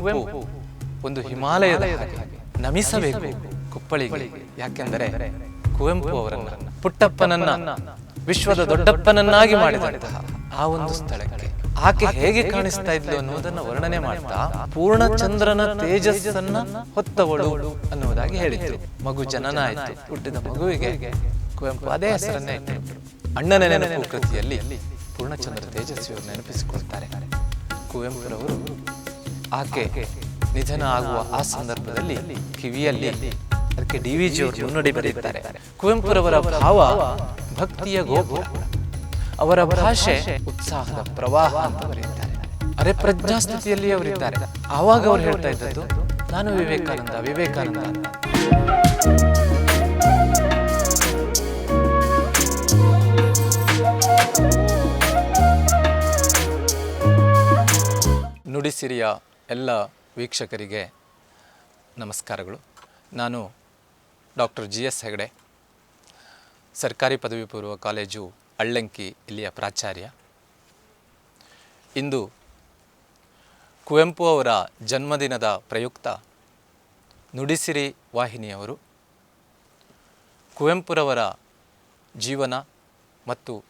ಕುವೆಂಪು ಒಂದು ಹಿಮಾಲಯದ ಹಾಗೆ ನಮಿಸಬೇಕು ಕುಪ್ಪಳಿಗೆ. ಯಾಕೆಂದರೆ ಕುವೆಂಪು ಅವರನ್ನ ಪುಟ್ಟಪ್ಪನನ್ನ ವಿಶ್ವದ ದೊಡ್ಡಪ್ಪನನ್ನಾಗಿ ಮಾಡಿದಂತಹ ಆ ಒಂದು ಸ್ಥಳಕ್ಕೆ ಆಕೆ ಹೇಗೆ ಕಾಣಿಸ್ತಾ ಇದ್ಲು ಅನ್ನುವುದನ್ನ ವರ್ಣನೆ ಮಾಡ್ತಾ ಪೂರ್ಣಚಂದ್ರನ ತೇಜಸ್ಸನ್ನ ಹೊತ್ತವಳು ಅನ್ನುವುದಾಗಿ ಹೇಳಿದ್ರು. ಮಗು ಜನನ ಆಯ್ತು ಹುಟ್ಟಿದ ಮಗುವಿಗೆ ಕುವೆಂಪು ಅದೇ ಹೆಸರನ್ನೇ ಇಟ್ಟಿದ್ರು ಅಣ್ಣನ ನೆನಪು ಕೃತಿಯಲ್ಲಿ ಪೂರ್ಣಚಂದ್ರ ತೇಜಸ್ವಿಯವರು ನೆನಪಿಸಿಕೊಳ್ತಾರೆ. ಕುವೆಂಪುರವರು ಆಕೆ ನಿಧನ ಆಗುವ ಆ ಸಂದರ್ಭದಲ್ಲಿ ಕಿವಿಯಲ್ಲಿ ಅದಕ್ಕೆ ಡಿ ವಿ ಜಿಯವರು ಮುನ್ನುಡಿ ಬರೆಯುತ್ತಾರೆ. ಕುವೆಂಪುರವರ ಭಾವ ಭಕ್ತಿಯ ಗೋಪುರ. ಅವರ ಭಾಷೆ ಉತ್ಸಾಹದ ಪ್ರವಾಹ ಅಂತ ಬರೆಯುತ್ತಾರೆ. ಅರೆ ಪ್ರಜ್ಞಾ ಸ್ಥಿತಿಯಲ್ಲಿ ಅವರಿದ್ದಾರೆ. ಆವಾಗ ಅವ್ರು ಹೇಳ್ತಾ ಇದ್ದದ್ದು, ನಾನು ವಿವೇಕಾನಂದ ವಿವೇಕಾನಂದ ನುಡಿಸಿರಿಯ ಎಲ್ಲ ವೀಕ್ಷಕರಿಗೆ ನಮಸ್ಕಾರಗಳು. ನಾನು ಡಾಕ್ಟರ್ ಜಿ ಎಸ್ ಹೆಗಡೆ, ಸರ್ಕಾರಿ ಪದವಿ ಪೂರ್ವ ಕಾಲೇಜು ಅಳ್ಳಂಕಿ ಇಲ್ಲಿಯ ಪ್ರಾಚಾರ್ಯ. ಇಂದು ಕುವೆಂಪು ಅವರ ಜನ್ಮದಿನದ ಪ್ರಯುಕ್ತ ನುಡಿಸಿರಿ ವಾಹಿನಿಯವರು ಕುವೆಂಪುರವರ ಜೀವನ ಮತ್ತು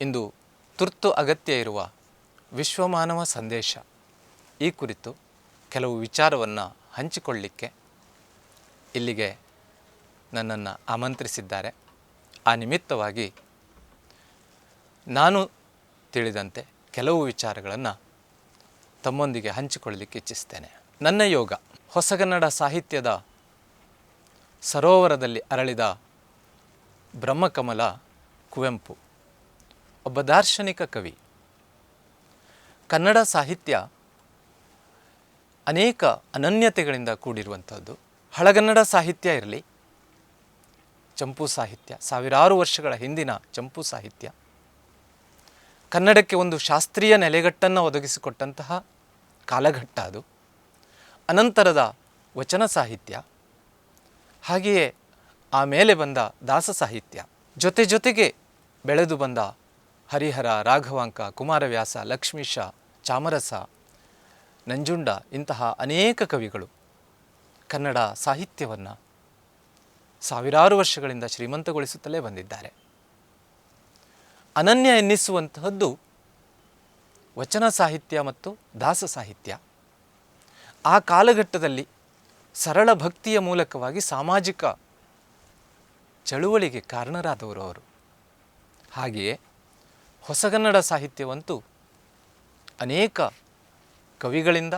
ಇಂದು ತುರ್ತು ಅಗತ್ಯ ಇರುವ ವಿಶ್ವಮಾನವ ಸಂದೇಶ. ಈ ಕುರಿತು ಕೆಲವು ವಿಚಾರವನ್ನು ಹಂಚಿಕೊಳ್ಳಲಿಕ್ಕೆ ಇಲ್ಲಿಗೆ ನನ್ನನ್ನು ಆಮಂತ್ರಿಸಿದ್ದಾರೆ. ಆ ನಿಮಿತ್ತವಾಗಿ ನಾನು ತಿಳಿದಂತೆ ಕೆಲವು ವಿಚಾರಗಳನ್ನು ತಮ್ಮೊಂದಿಗೆ ಹಂಚಿಕೊಳ್ಳಲಿಕ್ಕೆ ಇಚ್ಛಿಸ್ತೇನೆ. ನನ್ನ ಯೋಗ, ಹೊಸಗನ್ನಡ ಸಾಹಿತ್ಯದ ಸರೋವರದಲ್ಲಿ ಅರಳಿದ ಬ್ರಹ್ಮಕಮಲ ಕುವೆಂಪು, ಒಬ್ಬ ದಾರ್ಶನಿಕ ಕವಿ. ಕನ್ನಡ ಸಾಹಿತ್ಯ ಅನೇಕ ಅನನ್ಯತೆಗಳಿಂದ ಕೂಡಿರುವಂಥದ್ದು. ಹಳಗನ್ನಡ ಸಾಹಿತ್ಯ ಇರಲಿ, ಚಂಪು ಸಾಹಿತ್ಯ, ಸಾವಿರಾರು ವರ್ಷಗಳ ಹಿಂದಿನ ಚಂಪು ಸಾಹಿತ್ಯ. ಕನ್ನಡಕ್ಕೆ ಒಂದು ಶಾಸ್ತ್ರೀಯ ನೆಲೆಗಟ್ಟನ್ನು ಒದಗಿಸಿಕೊಟ್ಟಂತಹ ಕಾಲಘಟ್ಟ ಅದು. ಅನಂತರದ ವಚನ ಸಾಹಿತ್ಯ, ಹಾಗೆಯೇ ಆಮೇಲೆ ಬಂದ ದಾಸ ಸಾಹಿತ್ಯ. ಜೊತೆ ಜೊತೆಗೆ ಬೆಳೆದು ಬಂದ ಹರಿಹರ, ರಾಘವಾಂಕ, ಕುಮಾರವ್ಯಾಸ, ಲಕ್ಷ್ಮೀಶ, ಚಾಮರಸ ನಂಜುಂಡ ಇಂತಹ ಅನೇಕ ಕವಿಗಳು ಕನ್ನಡ ಸಾಹಿತ್ಯವನ್ನು ಸಾವಿರಾರು ವರ್ಷಗಳಿಂದ ಶ್ರೀಮಂತಗೊಳಿಸುತ್ತಲೇ ಬಂದಿದ್ದಾರೆ. ಅನನ್ಯ ಎನ್ನಿಸುವಂತಹದ್ದು ವಚನ ಸಾಹಿತ್ಯ ಮತ್ತು ದಾಸ ಸಾಹಿತ್ಯ. ಆ ಕಾಲಘಟ್ಟದಲ್ಲಿ ಸರಳ ಭಕ್ತಿಯ ಮೂಲಕವಾಗಿ ಸಾಮಾಜಿಕ ಚಳುವಳಿಗೆ ಕಾರಣರಾದವರು ಅವರು. ಹಾಗೆಯೇ ಹೊಸಗನ್ನಡ ಸಾಹಿತ್ಯವಂತೂ ಅನೇಕ ಕವಿಗಳಿಂದ,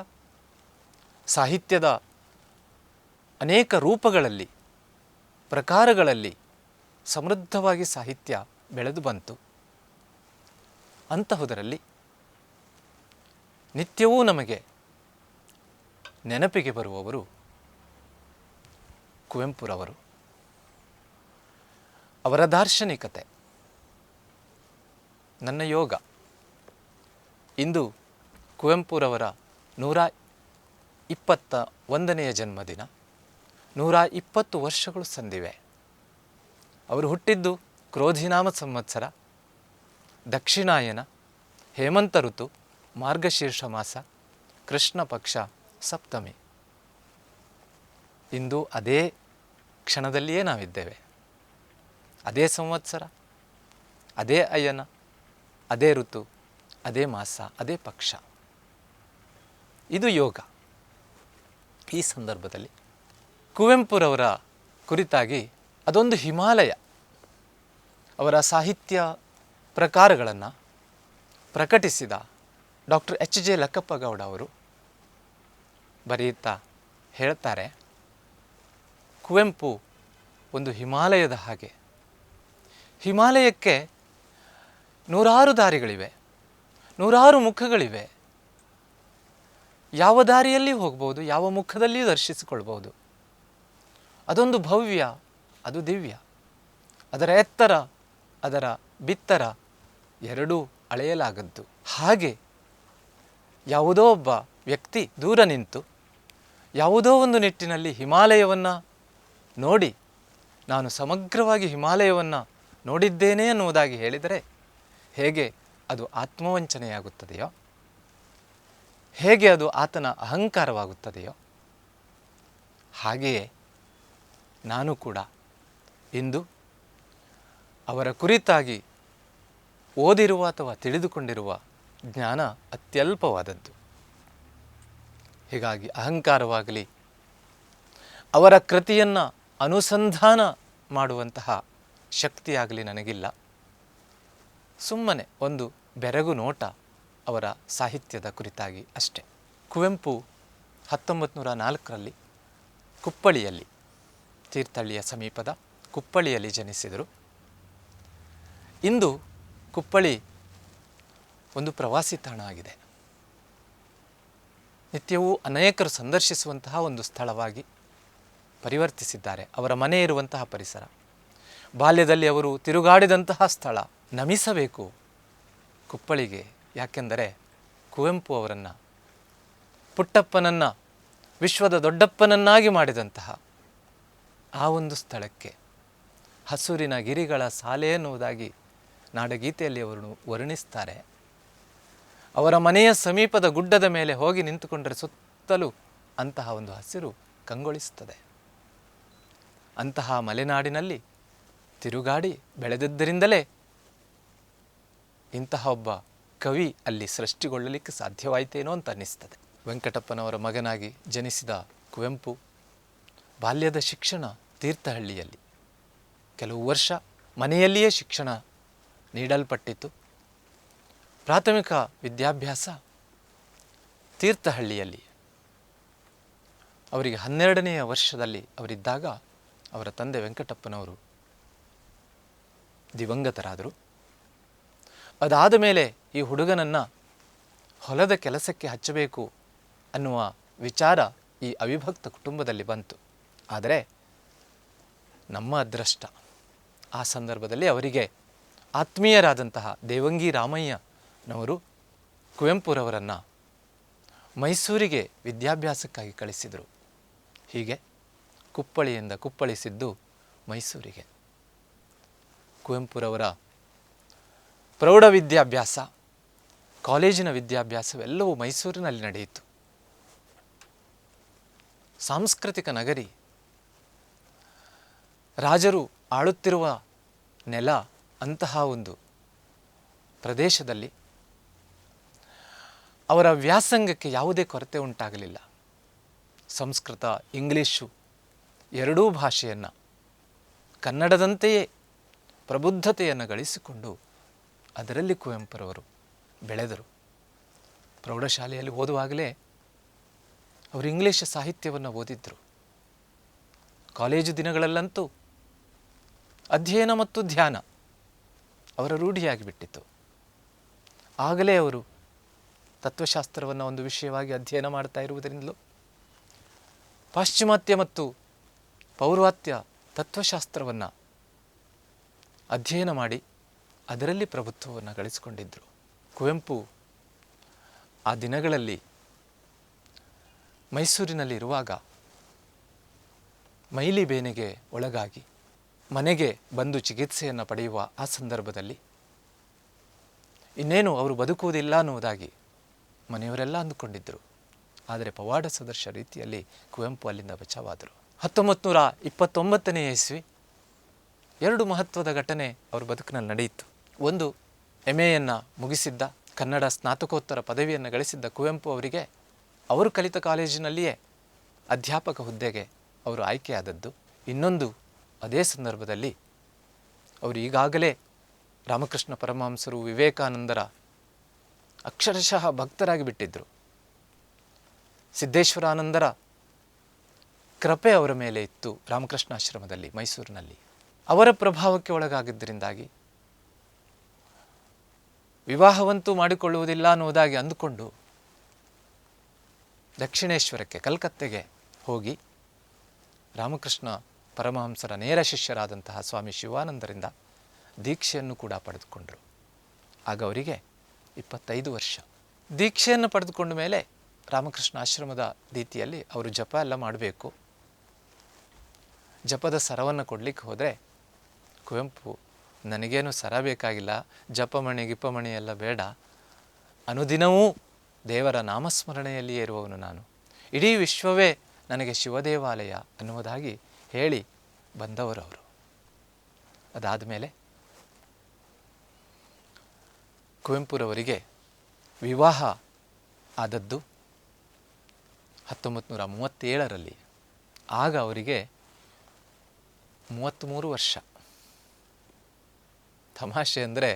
ಸಾಹಿತ್ಯದ ಅನೇಕ ರೂಪಗಳಲ್ಲಿ, ಪ್ರಕಾರಗಳಲ್ಲಿ ಸಮೃದ್ಧವಾಗಿ ಸಾಹಿತ್ಯ ಬೆಳೆದು ಬಂತು. ಅಂತಹುದರಲ್ಲಿ ನಿತ್ಯವೂ ನಮಗೆ ನೆನಪಿಗೆ ಬರುವವರು ಕುವೆಂಪುರವರು. ಅವರ ದಾರ್ಶನಿಕತೆ, ನನ್ನ ಯೋಗ. ಇಂದು ಕುವೆಂಪುರವರ ನೂರ ಇಪ್ಪತ್ತ ಒಂದನೆಯ ಜನ್ಮದಿನ, ನೂರ ಇಪ್ಪತ್ತು ವರ್ಷಗಳು ಸಂದಿವೆ. ಅವರು ಹುಟ್ಟಿದ್ದು ಕ್ರೋಧಿನಾಮ ಸಂವತ್ಸರ, ದಕ್ಷಿಣಾಯನ ಹೇಮಂತ ಋತು, ಮಾರ್ಗಶೀರ್ಷ ಮಾಸ, ಕೃಷ್ಣ ಪಕ್ಷ ಸಪ್ತಮಿ. ಇಂದು ಅದೇ ಕ್ಷಣದಲ್ಲಿಯೇ ನಾವಿದ್ದೇವೆ. ಅದೇ ಸಂವತ್ಸರ, ಅದೇ ಅಯ್ಯನ ಅದೇ ಋತು, ಅದೇ ಮಾಸ, ಅದೇ ಪಕ್ಷ. ಇದು ಯೋಗ. ಈ ಸಂದರ್ಭದಲ್ಲಿ ಕುವೆಂಪುರವರ ಕುರಿತಾಗಿ ಅದೊಂದು ಹಿಮಾಲಯ. ಅವರ ಸಾಹಿತ್ಯ ಪ್ರಕಾರಗಳನ್ನು ಪ್ರಕಟಿಸಿದ ಡಾಕ್ಟರ್ ಎಚ್ ಜೆ ಲಕ್ಕಪ್ಪಗೌಡ ಅವರು ಬರೆಯುತ್ತಾ ಹೇಳ್ತಾರೆ, ಕುವೆಂಪು ಒಂದು ಹಿಮಾಲಯದ ಹಾಗೆ. ಹಿಮಾಲಯಕ್ಕೆ ನೂರಾರು ದಾರಿಗಳಿವೆ, ನೂರಾರು ಮುಖಗಳಿವೆ ಯಾವ ದಾರಿಯಲ್ಲಿ ಹೋಗ್ಬೋದು, ಯಾವ ಮುಖದಲ್ಲಿಯೂ ದರ್ಶಿಸಿಕೊಳ್ಬೋದು ಅದೊಂದು ಭವ್ಯ, ಅದು ದಿವ್ಯ. ಅದರ ಎತ್ತರ, ಅದರ ಬಿತ್ತರ ಎರಡೂ ಅಳೆಯಲಾಗದ್ದು. ಹಾಗೆ ಯಾವುದೋ ಒಬ್ಬ ವ್ಯಕ್ತಿ ದೂರ ನಿಂತು ಯಾವುದೋ ಒಂದು ನಿಟ್ಟಿನಲ್ಲಿ ಹಿಮಾಲಯವನ್ನು ನೋಡಿ, ನಾನು ಸಮಗ್ರವಾಗಿ ಹಿಮಾಲಯವನ್ನು ನೋಡಿದ್ದೇನೆ ಅನ್ನುವುದಾಗಿ ಹೇಳಿದರೆ ಹೇಗೆ ಅದು ಆತ್ಮವಂಚನೆಯಾಗುತ್ತದೆಯೋ? ಹೇಗೆ ಅದು ಆತನ ಅಹಂಕಾರವಾಗುತ್ತದೆಯೋ ಹಾಗೆಯೇ ನಾನು ಕೂಡ ಇಂದು ಅವರ ಕುರಿತಾಗಿ ಓದಿರುವ ಅಥವಾ ತಿಳಿದುಕೊಂಡಿರುವ ಜ್ಞಾನ ಅತ್ಯಲ್ಪವಾದದ್ದು. ಹೀಗಾಗಿ ಅಹಂಕಾರವಾಗಲಿ, ಅವರ ಕೃತಿಯನ್ನು ಅನುಸಂಧಾನ ಮಾಡುವಂತಹ ಶಕ್ತಿಯಾಗಲಿ ನನಗಿಲ್ಲ. ಸುಮ್ಮನೆ ಒಂದು ಬೆರಗು ನೋಟ. ಅವರ ಸಾಹಿತ್ಯದ ಕುರಿತಾಗಿ ಅಷ್ಟೆ. ಕುವೆಂಪು ಹತ್ತೊಂಬತ್ತು ನೂರ ನಾಲ್ಕರಲ್ಲಿ ಕುಪ್ಪಳಿಯಲ್ಲಿ, ತೀರ್ಥಹಳ್ಳಿಯ ಸಮೀಪದ ಕುಪ್ಪಳಿಯಲ್ಲಿ ಜನಿಸಿದರು. ಇಂದು ಕುಪ್ಪಳಿ ಒಂದು ಪ್ರವಾಸಿ ತಾಣ ಆಗಿದೆ. ನಿತ್ಯವೂ ಅನೇಕರು ಸಂದರ್ಶಿಸುವಂತಹ ಒಂದು ಸ್ಥಳವಾಗಿ ಪರಿವರ್ತಿಸಿದ್ದಾರೆ. ಅವರ ಮನೆ ಇರುವಂತಹ ಪರಿಸರ, ಬಾಲ್ಯದಲ್ಲಿ ಅವರು ತಿರುಗಾಡಿದಂತಹ ಸ್ಥಳ ನಮಿಸಬೇಕು. ಕುಪ್ಪಳಿಗೆ ಯಾಕೆಂದರೆ ಕುವೆಂಪು ಅವರನ್ನು, ಪುಟ್ಟಪ್ಪನನ್ನು, ವಿಶ್ವದ ದೊಡ್ಡಪ್ಪನನ್ನಾಗಿ ಮಾಡಿದಂತಹ ಆ ಒಂದು ಸ್ಥಳಕ್ಕೆ, ಹಸುರಿನ ಗಿರಿಗಳ ಸಾಲೆ ಎನ್ನುವುದಾಗಿ ನಾಡಗೀತೆಯಲ್ಲಿ ಅವರು ವರ್ಣಿಸ್ತಾರೆ. ಅವರ ಮನೆಯ ಸಮೀಪದ ಗುಡ್ಡದ ಮೇಲೆ ಹೋಗಿ ನಿಂತುಕೊಂಡರೆ ಸುತ್ತಲೂ ಅಂತಹ ಒಂದು ಹಸಿರು ಕಂಗೊಳಿಸುತ್ತದೆ. ಅಂತಹ ಮಲೆನಾಡಿನಲ್ಲಿ ತಿರುಗಾಡಿ ಬೆಳೆದಿದ್ದರಿಂದಲೇ ಇಂತಹ ಒಬ್ಬ ಕವಿ ಅಲ್ಲಿ ಸೃಷ್ಟಿಗೊಳ್ಳಲಿಕ್ಕೆ ಸಾಧ್ಯವಾಯಿತೇನೋ ಅಂತ ಅನ್ನಿಸ್ತದೆ. ವೆಂಕಟಪ್ಪನವರ ಮಗನಾಗಿ ಜನಿಸಿದ ಕುವೆಂಪು ಬಾಲ್ಯದ ಶಿಕ್ಷಣ ತೀರ್ಥಹಳ್ಳಿಯಲ್ಲಿ. ಕೆಲವು ವರ್ಷ ಮನೆಯಲ್ಲಿಯೇ ಶಿಕ್ಷಣ ನೀಡಲ್ಪಟ್ಟಿತು ಪ್ರಾಥಮಿಕ ವಿದ್ಯಾಭ್ಯಾಸ ತೀರ್ಥಹಳ್ಳಿಯಲ್ಲಿ. ಅವರಿಗೆ ಹನ್ನೆರಡನೆಯ ವರ್ಷದಲ್ಲಿ ಅವರಿದ್ದಾಗ ಅವರ ತಂದೆ ವೆಂಕಟಪ್ಪನವರು ದಿವಂಗತರಾದರು. ಅದಾದ ಮೇಲೆ ಈ ಹುಡುಗನನ್ನು ಹೊಲದ ಕೆಲಸಕ್ಕೆ ಹಚ್ಚಬೇಕು ಅನ್ನುವ ವಿಚಾರ ಈ ಅವಿಭಕ್ತ ಕುಟುಂಬದಲ್ಲಿ ಬಂತು. ಆದರೆ ನಮ್ಮ ಅದೃಷ್ಟ, ಆ ಸಂದರ್ಭದಲ್ಲಿ ಅವರಿಗೆ ಆತ್ಮೀಯರಾದಂತಹ ದೇವಂಗಿ ರಾಮಯ್ಯನವರು ಕುವೆಂಪುರವರನ್ನು ಮೈಸೂರಿಗೆ ವಿದ್ಯಾಭ್ಯಾಸಕ್ಕಾಗಿ ಕಳಿಸಿದರು. ಹೀಗೆ ಕುಪ್ಪಳಿಯಿಂದ ಕುಪ್ಪಳಿಸಿದ್ದು ಮೈಸೂರಿಗೆ. ಕುವೆಂಪುರವರ ಪ್ರೌಢ ವಿದ್ಯಾಭ್ಯಾಸ, ಕಾಲೇಜಿನ ವಿದ್ಯಾಭ್ಯಾಸವೆಲ್ಲವೂ ಮೈಸೂರಿನಲ್ಲಿ ನಡೆಯಿತು. ಸಾಂಸ್ಕೃತಿಕ ನಗರಿ, ರಾಜರು ಆಳುತ್ತಿರುವ ನೆಲ ಅಂತಹ ಒಂದು ಪ್ರದೇಶದಲ್ಲಿ ಅವರ ವ್ಯಾಸಂಗಕ್ಕೆ ಯಾವುದೇ ಕೊರತೆ ಉಂಟಾಗಲಿಲ್ಲ. ಸಂಸ್ಕೃತ, ಇಂಗ್ಲೀಷು ಎರಡೂ ಭಾಷೆಯನ್ನು ಕನ್ನಡದಂತೆಯೇ ಪ್ರಬುದ್ಧತೆಯನ್ನು ಗಳಿಸಿಕೊಂಡು ಅದರಲ್ಲಿ ಕುವೆಂಪುರವರು ಬೆಳೆದರು. ಪ್ರೌಢಶಾಲೆಯಲ್ಲಿ ಓದುವಾಗಲೇ ಅವರು ಇಂಗ್ಲೀಷ್ ಸಾಹಿತ್ಯವನ್ನು ಓದಿದ್ದರು ಕಾಲೇಜು ದಿನಗಳಲ್ಲಂತೂ ಅಧ್ಯಯನ ಮತ್ತು ಧ್ಯಾನ ಅವರ ರೂಢಿಯಾಗಿ ಬಿಟ್ಟಿತು ಆಗಲೇ ಅವರು ತತ್ವಶಾಸ್ತ್ರವನ್ನು ಒಂದು ವಿಷಯವಾಗಿ ಅಧ್ಯಯನ ಮಾಡ್ತಾ ಇರುವುದರಿಂದಲೂ ಪಾಶ್ಚಿಮಾತ್ಯ ಮತ್ತು ಪೌರ್ವಾತ್ಯ ತತ್ವಶಾಸ್ತ್ರವನ್ನು ಅಧ್ಯಯನ ಮಾಡಿ ಅದರಲ್ಲಿ ಪ್ರಭುತ್ವವನ್ನು ಗಳಿಸಿಕೊಂಡಿದ್ದರು ಕುವೆಂಪು ಆ ದಿನಗಳಲ್ಲಿ ಮೈಸೂರಿನಲ್ಲಿರುವಾಗ ಮೈಲಿ ಬೇನೆಗೆ ಒಳಗಾಗಿ ಮನೆಗೆ ಬಂದು ಚಿಕಿತ್ಸೆಯನ್ನು ಪಡೆಯುವ ಆ ಸಂದರ್ಭದಲ್ಲಿ ಇನ್ನೇನು ಅವರು ಬದುಕುವುದಿಲ್ಲ ಅನ್ನುವುದಾಗಿ ಮನೆಯವರೆಲ್ಲ ಅಂದುಕೊಂಡಿದ್ದರು. ಆದರೆ ಪವಾಡ ಸದೃಶ ರೀತಿಯಲ್ಲಿ ಕುವೆಂಪು ಅಲ್ಲಿಂದ ಬಚಾವಾದರು. ಹತ್ತೊಂಬತ್ತು ನೂರ ಇಪ್ಪತ್ತೊಂಬತ್ತನೇ ಇಸ್ವಿ ಎರಡು ಮಹತ್ವದ ಘಟನೆ ಅವರ ಬದುಕಿನಲ್ಲಿ ನಡೆಯಿತು. ಒಂದು ಎಂ ಎಯನ್ನು ಮುಗಿಸಿದ್ದ ಕನ್ನಡ ಸ್ನಾತಕೋತ್ತರ ಪದವಿಯನ್ನು ಗಳಿಸಿದ್ದ ಕುವೆಂಪು ಅವರಿಗೆ ಅವರು ಕಲಿತ ಕಾಲೇಜಿನಲ್ಲಿಯೇ ಅಧ್ಯಾಪಕ ಹುದ್ದೆಗೆ ಅವರು ಆಯ್ಕೆಯಾದದ್ದು. ಇನ್ನೊಂದು ಅದೇ ಸಂದರ್ಭದಲ್ಲಿ ಅವರು ಈಗಾಗಲೇ ರಾಮಕೃಷ್ಣ ಪರಮಹಂಸರು ವಿವೇಕಾನಂದರ ಅಕ್ಷರಶಃ ಭಕ್ತರಾಗಿ ಬಿಟ್ಟಿದ್ದರು ಸಿದ್ದೇಶ್ವರಾನಂದರ ಕೃಪೆ ಅವರ ಮೇಲೆ ಇತ್ತು ರಾಮಕೃಷ್ಣಾಶ್ರಮದಲ್ಲಿ ಮೈಸೂರಿನಲ್ಲಿ. ಅವರ ಪ್ರಭಾವಕ್ಕೆ ಒಳಗಾಗಿದ್ದರಿಂದಾಗಿ ವಿವಾಹವಂತೂ ಮಾಡಿಕೊಳ್ಳುವುದಿಲ್ಲ ಅನ್ನುವುದಾಗಿ ಅಂದುಕೊಂಡು ದಕ್ಷಿಣೇಶ್ವರಕ್ಕೆ, ಕಲ್ಕತ್ತೆಗೆ ಹೋಗಿ ರಾಮಕೃಷ್ಣ ಪರಮಹಂಸರ ನೇರ ಶಿಷ್ಯರಾದಂತಹ ಸ್ವಾಮಿ ಶಿವಾನಂದರಿಂದ ದೀಕ್ಷೆಯನ್ನು ಕೂಡ ಪಡೆದುಕೊಂಡರು. ಆಗ ಅವರಿಗೆ ಇಪ್ಪತ್ತೈದು ವರ್ಷ. ದೀಕ್ಷೆಯನ್ನು ಪಡೆದುಕೊಂಡ ಮೇಲೆ ರಾಮಕೃಷ್ಣ ಆಶ್ರಮದ ರೀತಿಯಲ್ಲಿ ಅವರು ಜಪ ಎಲ್ಲ ಮಾಡಬೇಕು. ಜಪದ ಸರವನ್ನು ಕೊಡಲಿಕ್ಕೆ ಹೋದರೆ ಕುವೆಂಪು ನನಗೇನು ಸರ ಬೇಕಾಗಿಲ್ಲ, ಜಪಮಣಿ ಗಿಪ್ಪಮಣಿ ಎಲ್ಲ ಬೇಡ. ಅನುದಿನವೂ ದೇವರ ನಾಮಸ್ಮರಣೆಯಲ್ಲಿಯೇ ಇರುವವನು ನಾನು. ಇಡೀ ವಿಶ್ವವೇ ನನಗೆ ಶಿವದೇವಾಲಯ ಅನ್ನುವುದಾಗಿ ಹೇಳಿ ಬಂದವರವರು ಅದಾದ ಮೇಲೆ ಕುವೆಂಪುರವರಿಗೆ ವಿವಾಹ ಆದದ್ದು ಹತ್ತೊಂಬತ್ತು ನೂರ ಮೂವತ್ತೇಳರಲ್ಲಿ. ಆಗ ಅವರಿಗೆ ಮೂವತ್ತ್ಮೂರು ವರ್ಷ. ತಮಾಷೆ ಅಂದರೆ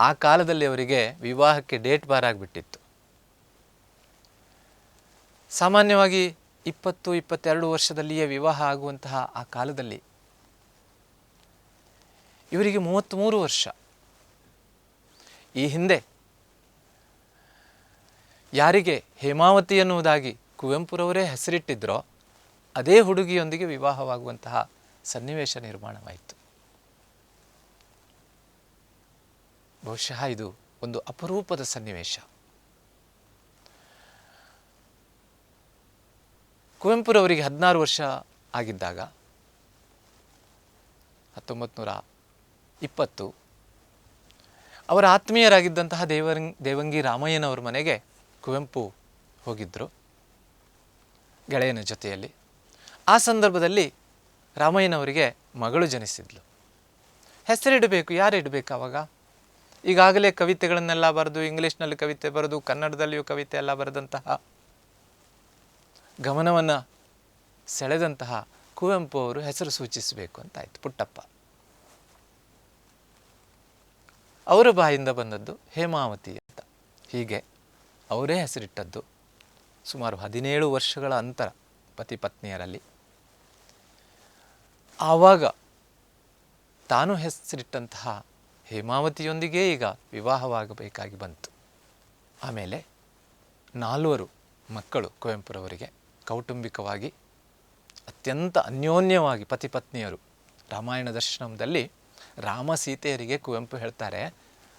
ಆ ಕಾಲದಲ್ಲಿ ಅವರಿಗೆ ವಿವಾಹಕ್ಕೆ ಡೇಟ್ ಬಾರ್ ಆಗಿಬಿಟ್ಟಿತ್ತು. ಸಾಮಾನ್ಯವಾಗಿ ಇಪ್ಪತ್ತು, ಇಪ್ಪತ್ತೆರಡು ವರ್ಷದಲ್ಲಿಯೇ ವಿವಾಹ ಆಗುವಂತಹ ಆ ಕಾಲದಲ್ಲಿ ಇವರಿಗೆ ಮೂವತ್ತ್ಮೂರು ವರ್ಷ. ಈ ಹಿಂದೆ ಯಾರಿಗೆ ಹೇಮಾವತಿ ಎನ್ನುವುದಾಗಿ ಕುವೆಂಪುರವರೇ ಹೆಸರಿಟ್ಟಿದ್ರೋ, ಅದೇ ಹುಡುಗಿಯೊಂದಿಗೆ ವಿವಾಹವಾಗುವಂತಹ ಸನ್ನಿವೇಶ ನಿರ್ಮಾಣವಾಯಿತು. ಬಹುಶಃ ಇದು ಒಂದು ಅಪರೂಪದ ಸನ್ನಿವೇಶ. ಕುವೆಂಪುರವರಿಗೆ ಹದಿನಾರು ವರ್ಷ ಆಗಿದ್ದಾಗ ಹತ್ತೊಂಬತ್ತು ನೂರ ಇಪ್ಪತ್ತು ಅವರ ಆತ್ಮೀಯರಾಗಿದ್ದಂತಹ ದೇವರಂಗ್ ದೇವಂಗಿ ರಾಮಯ್ಯನವರ ಮನೆಗೆ ಕುವೆಂಪು ಹೋಗಿದ್ದರು ಗೆಳೆಯನ ಜೊತೆಯಲ್ಲಿ. ಆ ಸಂದರ್ಭದಲ್ಲಿ ರಾಮಯ್ಯನವರಿಗೆ ಮಗಳು ಜನಿಸಿದ್ಲು. ಹೆಸರಿಡಬೇಕು ಯಾರು ಇಡಬೇಕು ಆವಾಗ ಈಗಾಗಲೇ ಕವಿತೆಗಳನ್ನೆಲ್ಲ ಬರೆದು, ಇಂಗ್ಲೀಷ್ನಲ್ಲಿ ಕವಿತೆ ಬರೆದು, ಕನ್ನಡದಲ್ಲಿಯೂ ಕವಿತೆ ಎಲ್ಲ ಬರೆದಂತಹ ಗಮನವನ್ನು ಸೆಳೆದಂತಹ ಕುವೆಂಪು ಅವರು ಹೆಸರು ಸೂಚಿಸಬೇಕು ಅಂತಾಯಿತು ಪುಟ್ಟಪ್ಪ. ಅವರ ಬಾಯಿಂದ ಬಂದದ್ದು ಹೇಮಾವತಿ ಅಂತ. ಹೀಗೆ ಅವರೇ ಹೆಸರಿಟ್ಟದ್ದು ಸುಮಾರು ಹದಿನೇಳು ವರ್ಷಗಳ ಅಂತರ ಪತಿ ಪತ್ನಿಯರಲ್ಲಿ. ಆವಾಗ ತಾನು ಹೆಸರಿಟ್ಟಂತಹ ಹೇಮಾವತಿಯೊಂದಿಗೇ ಈಗ ವಿವಾಹವಾಗಬೇಕಾಗಿ ಬಂತು. ಆಮೇಲೆ ನಾಲ್ವರು ಮಕ್ಕಳು ಕುವೆಂಪುರವರಿಗೆ ಕೌಟುಂಬಿಕವಾಗಿ ಅತ್ಯಂತ ಅನ್ಯೋನ್ಯವಾಗಿ ಪತಿ ಪತ್ನಿಯರು ರಾಮಾಯಣ ದರ್ಶನದಲ್ಲಿ ರಾಮ ಸೀತೆಯರಿಗೆ ಕುವೆಂಪು ಹೇಳ್ತಾರೆ,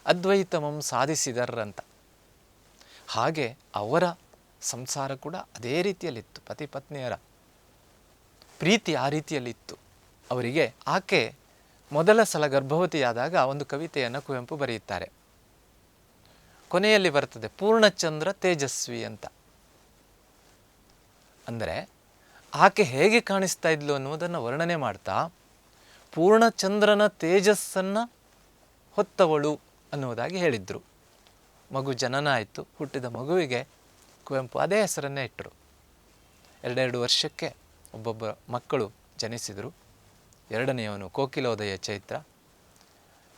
ಅದ್ವೈತಮಂ ಸಾಧಿಸಿದರಂತ ಹಾಗೆ ಅವರ ಸಂಸಾರ ಕೂಡ ಅದೇ ರೀತಿಯಲ್ಲಿತ್ತು, ಪತಿ ಪತ್ನಿಯರ ಪ್ರೀತಿ ಆ ರೀತಿಯಲ್ಲಿತ್ತು. ಅವರಿಗೆ ಆಕೆ ಮೊದಲ ಸಲ ಗರ್ಭವತಿಯಾದಾಗ ಒಂದು ಕವಿತೆಯನ್ನು ಕುವೆಂಪು ಬರೆಯುತ್ತಾರೆ. ಕೊನೆಯಲ್ಲಿ ಬರ್ತದೆ, ಪೂರ್ಣಚಂದ್ರ ತೇಜಸ್ವಿ ಅಂತ. ಅಂದರೆ, ಆಕೆ ಹೇಗೆ ಕಾಣಿಸ್ತಾ ಇದ್ಲು ಅನ್ನುವುದನ್ನು ವರ್ಣನೆ ಮಾಡ್ತಾ, ಪೂರ್ಣಚಂದ್ರನ ತೇಜಸ್ಸನ್ನು ಹೊತ್ತವಳು ಅನ್ನುವುದಾಗಿ ಹೇಳಿದ್ರು. ಮಗು ಜನನ ಆಯಿತು ಹುಟ್ಟಿದ ಮಗುವಿಗೆ ಕುವೆಂಪು ಅದೇ ಹೆಸರನ್ನೇ ಇಟ್ಟರು ಎರಡೆರಡು ವರ್ಷಕ್ಕೆ ಒಬ್ಬೊಬ್ಬ ಮಕ್ಕಳು ಜನಿಸಿದರು. ಎರಡನೆಯವನು ಕೋಕಿಲೋದಯ ಚೈತ್ರ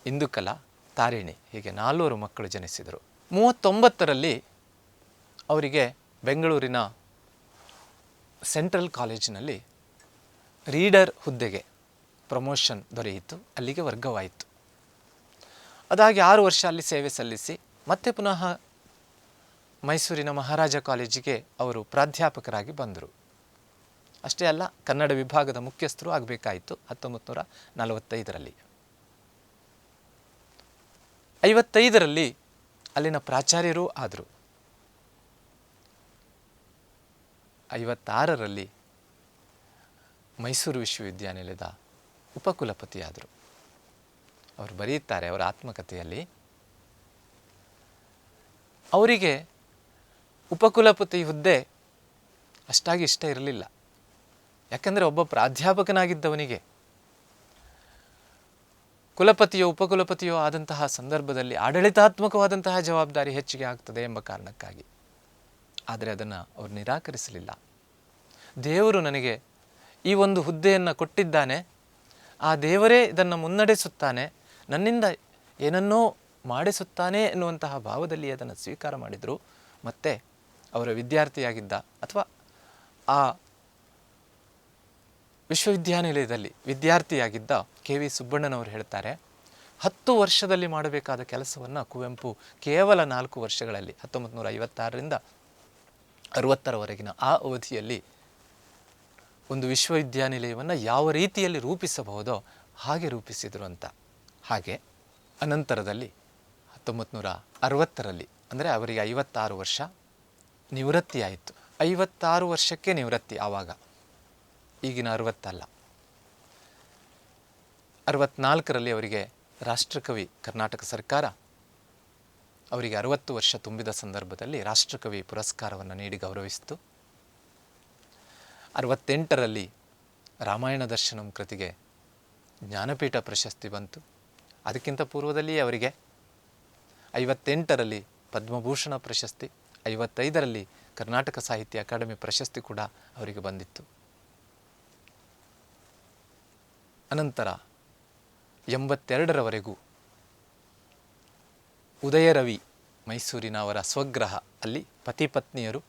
ಇಂದುಕಲಾ ತಾರಿಣಿ. ಹೀಗೆ ನಾಲ್ವರು ಮಕ್ಕಳು ಜನಿಸಿದರು. ಮೂವತ್ತೊಂಬತ್ತರಲ್ಲಿ ಅವರಿಗೆ ಬೆಂಗಳೂರಿನ ಸೆಂಟ್ರಲ್ ಕಾಲೇಜಿನಲ್ಲಿ ರೀಡರ್ ಹುದ್ದೆಗೆ ಪ್ರಮೋಷನ್ ದೊರೆಯಿತು. ಅಲ್ಲಿಗೆ ವರ್ಗವಾಯಿತು. ಅದಾಗಿ ಆರು ವರ್ಷ ಅಲ್ಲಿ ಸೇವೆ ಸಲ್ಲಿಸಿ, ಮತ್ತೆ ಪುನಃ ಮೈಸೂರಿನ ಮಹಾರಾಜ ಕಾಲೇಜಿಗೆ ಅವರು ಪ್ರಾಧ್ಯಾಪಕರಾಗಿ ಬಂದರು. ಅಷ್ಟೇ ಅಲ್ಲ, ಕನ್ನಡ ವಿಭಾಗದ ಮುಖ್ಯಸ್ಥರು ಆಗಬೇಕಾಯಿತು ಹತ್ತೊಂಬತ್ತು ನೂರ ನಲವತ್ತೈದರಲ್ಲಿ ಐವತ್ತೈದರಲ್ಲಿ ಅಲ್ಲಿನ ಪ್ರಾಚಾರ್ಯರೂ ಆದರು. ಐವತ್ತಾರರಲ್ಲಿ ಮೈಸೂರು ವಿಶ್ವವಿದ್ಯಾನಿಲಯದ ಉಪಕುಲಪತಿಯಾದರು. ಅವರು ಬರೆಯುತ್ತಾರೆ ಅವರ ಆತ್ಮಕಥೆಯಲ್ಲಿ. ಅವರಿಗೆ ಉಪಕುಲಪತಿ ಹುದ್ದೆ ಅಷ್ಟಾಗಿ ಇಷ್ಟ ಇರಲಿಲ್ಲ. ಯಾಕಂದರೆ ಒಬ್ಬ ಪ್ರಾಧ್ಯಾಪಕನಾಗಿದ್ದವನಿಗೆ ಕುಲಪತಿಯೋ ಉಪಕುಲಪತಿಯೋ ಆದಂತಹ ಸಂದರ್ಭದಲ್ಲಿ ಆಡಳಿತಾತ್ಮಕವಾದಂತಹ ಜವಾಬ್ದಾರಿ ಹೆಚ್ಚಿಗೆ ಆಗ್ತದೆ ಎಂಬ ಕಾರಣಕ್ಕಾಗಿ. ಆದರೆ ಅದನ್ನು ಅವರು ನಿರಾಕರಿಸಲಿಲ್ಲ. ದೇವರು ನನಗೆ ಈ ಒಂದು ಹುದ್ದೆಯನ್ನು ಕೊಟ್ಟಿದ್ದಾನೆ. ಆ ದೇವರೇ ಇದನ್ನು ಮುನ್ನಡೆಸುತ್ತಾನೆ. ನನ್ನಿಂದ ಏನನ್ನೋ ಮಾಡಿಸುತ್ತಾನೆ ಎನ್ನುವಂತಹ ಭಾವದಲ್ಲಿ ಅದನ್ನು ಸ್ವೀಕಾರ ಮಾಡಿದರು. ಮತ್ತು ಅವರ ವಿದ್ಯಾರ್ಥಿಯಾಗಿದ್ದ ಅಥವಾ ಆ ವಿಶ್ವವಿದ್ಯಾನಿಲಯದಲ್ಲಿ ವಿದ್ಯಾರ್ಥಿಯಾಗಿದ್ದ ಕೆ ವಿ ಸುಬ್ಬಣ್ಣನವರು ಹೇಳ್ತಾರೆ, ಹತ್ತು ವರ್ಷದಲ್ಲಿ ಮಾಡಬೇಕಾದ ಕೆಲಸವನ್ನು ಕುವೆಂಪು ಕೇವಲ ನಾಲ್ಕು ವರ್ಷಗಳಲ್ಲಿ ಹತ್ತೊಂಬತ್ತು ನೂರ ಐವತ್ತಾರರಿಂದ ಅರವತ್ತರವರೆಗಿನ ಆ ಅವಧಿಯಲ್ಲಿ ಒಂದು ವಿಶ್ವವಿದ್ಯಾನಿಲಯವನ್ನು ಯಾವ ರೀತಿಯಲ್ಲಿ ರೂಪಿಸಬಹುದೋ ಹಾಗೆ ರೂಪಿಸಿದರು ಅಂತ. ಹಾಗೆ ಅನಂತರದಲ್ಲಿ ಹತ್ತೊಂಬತ್ತು ನೂರ ಅರವತ್ತರಲ್ಲಿ, ಅಂದರೆ ಅವರಿಗೆ ಐವತ್ತಾರು ವರ್ಷ ನಿವೃತ್ತಿ ಆಯಿತು ಐವತ್ತಾರು ವರ್ಷಕ್ಕೆ ನಿವೃತ್ತಿ ಆವಾಗ. ಈಗಿನ ಅರವತ್ತಲ್ಲ. ಅರವತ್ನಾಲ್ಕರಲ್ಲಿ ಅವರಿಗೆ ರಾಷ್ಟ್ರಕವಿ ಕರ್ನಾಟಕ ಸರ್ಕಾರ, ಅವರಿಗೆ ಅರವತ್ತು ವರ್ಷ ತುಂಬಿದ ಸಂದರ್ಭದಲ್ಲಿ ರಾಷ್ಟ್ರಕವಿ ಪುರಸ್ಕಾರವನ್ನು ನೀಡಿ ಗೌರವಿಸಿತು. ಅರವತ್ತೆಂಟರಲ್ಲಿ ರಾಮಾಯಣ ದರ್ಶನಂ ಕೃತಿಗೆ ಜ್ಞಾನಪೀಠ ಪ್ರಶಸ್ತಿ ಬಂತು. ಅದಕ್ಕಿಂತ ಪೂರ್ವದಲ್ಲಿ ಅವರಿಗೆ ಐವತ್ತೆಂಟರಲ್ಲಿ ಪದ್ಮಭೂಷಣ ಪ್ರಶಸ್ತಿ, ಐವತ್ತೈದರಲ್ಲಿ ಕರ್ನಾಟಕ ಸಾಹಿತ್ಯ ಅಕಾಡೆಮಿ ಪ್ರಶಸ್ತಿ ಕೂಡ ಅವರಿಗೆ ಬಂದಿತ್ತು. ಅನಂತರ ಎಂಬತ್ತೆರಡರವರೆಗೂ ಉದಯರವಿ ಮೈಸೂರಿನ ಅವರ ಸ್ವಗ್ರಹ, ಅಲ್ಲಿ ಪತಿ ಪತ್ನಿಯರು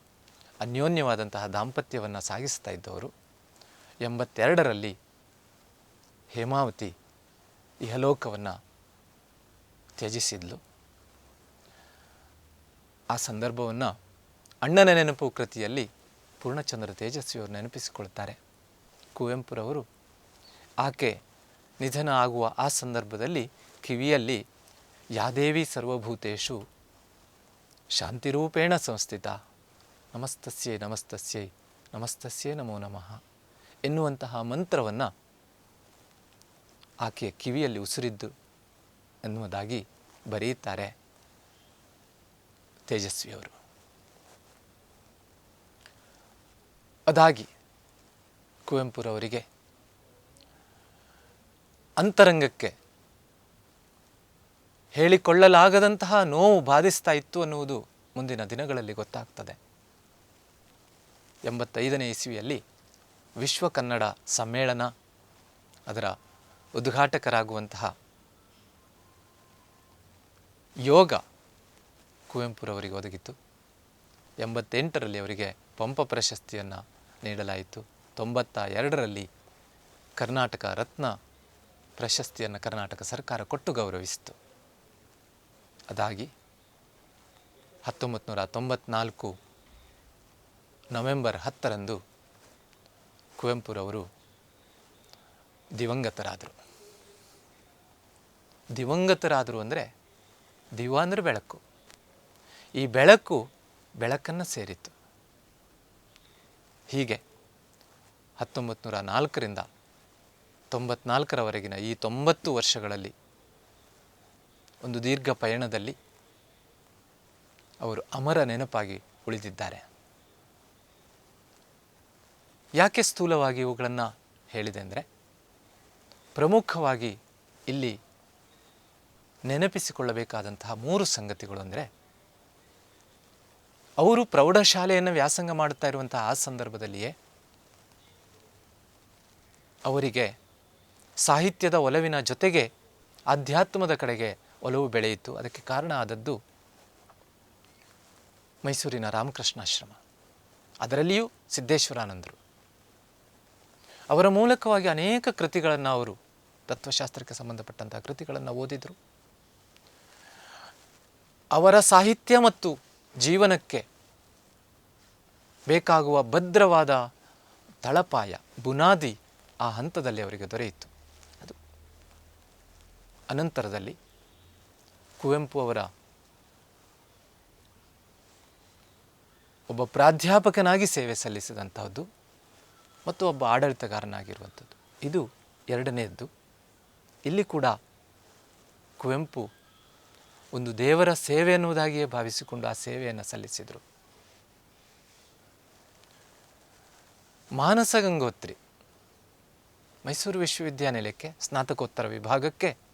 ಅನ್ಯೋನ್ಯವಾದಂತಹ ದಾಂಪತ್ಯವನ್ನು ಸಾಗಿಸ್ತಾ ಇದ್ದವರು. ಎಂಬತ್ತೆರಡರಲ್ಲಿ ಹೇಮಾವತಿ ಇಹಲೋಕವನ್ನು ತ್ಯಜಿಸಿದ್ಲು. ಆ ಸಂದರ್ಭವನ್ನು ಅಣ್ಣನ ನೆನಪು ಕೃತಿಯಲ್ಲಿ ಪೂರ್ಣಚಂದ್ರ ತೇಜಸ್ವಿಯವರು ನೆನಪಿಸಿಕೊಳ್ತಾರೆ. ಕುವೆಂಪುರವರು ಆಕೆ ನಿಧನ ಆಗುವ ಆ ಸಂದರ್ಭದಲ್ಲಿ ಕಿವಿಯಲ್ಲಿ ಯಾದೇವಿ ಸರ್ವಭೂತೇಶು ಶಾಂತಿರೂಪೇಣ ಸಂಸ್ಥಿತ. ನಮಸ್ತಸ್ಯೇ, ನಮಸ್ತಸ್ಯೈ, ನಮಸ್ತಸ್ಯೇ ನಮೋ ನಮಃ ಎನ್ನುವಂತಹ ಮಂತ್ರವನ್ನು ಆಕೆಯ ಕಿವಿಯಲ್ಲಿ ಉಸಿರಿದ್ದು ಎನ್ನುವುದಾಗಿ ಬರೆಯುತ್ತಾರೆ ತೇಜಸ್ವಿಯವರು. ಅದಾಗಿ ಕುವೆಂಪುರವರಿಗೆ ಅಂತರಂಗಕ್ಕೆ ಹೇಳಿಕೊಳ್ಳಲಾಗದಂತಹ ನೋವು ಬಾಧಿಸ್ತಾ ಇತ್ತು ಅನ್ನುವುದು ಮುಂದಿನ ದಿನಗಳಲ್ಲಿ ಗೊತ್ತಾಗ್ತದೆ. ಎಂಬತ್ತೈದನೇ ಇಸ್ವಿಯಲ್ಲಿ ವಿಶ್ವ ಕನ್ನಡ ಸಮ್ಮೇಳನ ಅದರ ಉದ್ಘಾಟಕರಾಗುವಂತಹ ಯೋಗ ಕುವೆಂಪುರವರಿಗೆ ಒದಗಿತು ಎಂಬತ್ತೆಂಟರಲ್ಲಿ ಅವರಿಗೆ ಪಂಪ ಪ್ರಶಸ್ತಿಯನ್ನು ನೀಡಲಾಯಿತು. ತೊಂಬತ್ತ ಎರಡರಲ್ಲಿ ಕರ್ನಾಟಕ ರತ್ನ ಪ್ರಶಸ್ತಿಯನ್ನು ಕರ್ನಾಟಕ ಸರ್ಕಾರ ಕೊಟ್ಟು ಗೌರವಿಸಿತು. ಅದಾಗಿ ಹತ್ತೊಂಬತ್ತು ನೂರ ತೊಂಬತ್ನಾಲ್ಕು ನವೆಂಬರ್ ಹತ್ತರಂದು ಕುವೆಂಪುರವರು ದಿವಂಗತರಾದರು. ದಿವಂಗತರಾದರು ಅಂದರೆ ದಿವ ಬೆಳಕು. ಈ ಬೆಳಕು ಬೆಳಕನ್ನು ಸೇರಿತು ಹೀಗೆ ಹತ್ತೊಂಬತ್ತು ನೂರ ನಾಲ್ಕರಿಂದ ತೊಂಬತ್ನಾಲ್ಕರವರೆಗಿನ ಈ ತೊಂಬತ್ತು ವರ್ಷಗಳಲ್ಲಿ, ಒಂದು ದೀರ್ಘ ಪಯಣದಲ್ಲಿ ಅವರು ಅಮರ ನೆನಪಾಗಿ ಉಳಿದಿದ್ದಾರೆ. ಯಾಕೆ ಸ್ಥೂಲವಾಗಿ ಇವುಗಳನ್ನು ಹೇಳಿದೆ ಅಂದರೆ, ಪ್ರಮುಖವಾಗಿ ಇಲ್ಲಿ ನೆನಪಿಸಿಕೊಳ್ಳಬೇಕಾದಂತಹ ಮೂರು ಸಂಗತಿಗಳು ಅಂದರೆ, ಅವರು ಪ್ರೌಢಶಾಲೆಯನ್ನು ವ್ಯಾಸಂಗ ಮಾಡುತ್ತಾ ಇರುವಂತಹ ಆ ಸಂದರ್ಭದಲ್ಲಿಯೇ ಅವರಿಗೆ ಸಾಹಿತ್ಯದ ಒಲವಿನ ಜೊತೆಗೆ ಆಧ್ಯಾತ್ಮದ ಕಡೆಗೆ ಒಲವು ಬೆಳೆಯಿತು. ಅದಕ್ಕೆ ಕಾರಣ ಆದದ್ದು ಮೈಸೂರಿನ ರಾಮಕೃಷ್ಣಾಶ್ರಮ. ಅದರಲ್ಲಿಯೂ ಸಿದ್ದೇಶ್ವರಾನಂದರು. ಅವರ ಮೂಲಕವಾಗಿ ಅನೇಕ ಕೃತಿಗಳನ್ನು ಅವರು, ತತ್ವಶಾಸ್ತ್ರಕ್ಕೆ ಸಂಬಂಧಪಟ್ಟಂತಹ ಕೃತಿಗಳನ್ನು ಓದಿದರು. ಅವರ ಸಾಹಿತ್ಯ ಮತ್ತು ಜೀವನಕ್ಕೆ ಬೇಕಾಗುವ ಭದ್ರವಾದ ತಳಪಾಯ, ಬುನಾದಿ ಆ ಹಂತದಲ್ಲಿ ಅವರಿಗೆ ದೊರೆಯಿತು. ಅನಂತರದಲ್ಲಿ ಕುವೆಂಪು ಅವರ ಒಬ್ಬ ಪ್ರಾಧ್ಯಾಪಕನಾಗಿ ಸೇವೆ ಸಲ್ಲಿಸಿದಂಥದ್ದು ಮತ್ತು ಒಬ್ಬ ಆಡಳಿತಗಾರನಾಗಿರುವಂಥದ್ದು ಇದು ಎರಡನೆಯದ್ದು. ಇಲ್ಲಿ ಕೂಡ ಕುವೆಂಪು ಒಂದು ದೇವರ ಸೇವೆ ಎನ್ನುವುದಾಗಿಯೇ ಭಾವಿಸಿಕೊಂಡು ಆ ಸೇವೆಯನ್ನು ಸಲ್ಲಿಸಿದರು. ಮಾನಸ ಗಂಗೋತ್ರಿ ಮೈಸೂರು ವಿಶ್ವವಿದ್ಯಾನಿಲಯಕ್ಕೆ ಸ್ನಾತಕೋತ್ತರ ವಿಭಾಗಕ್ಕೆ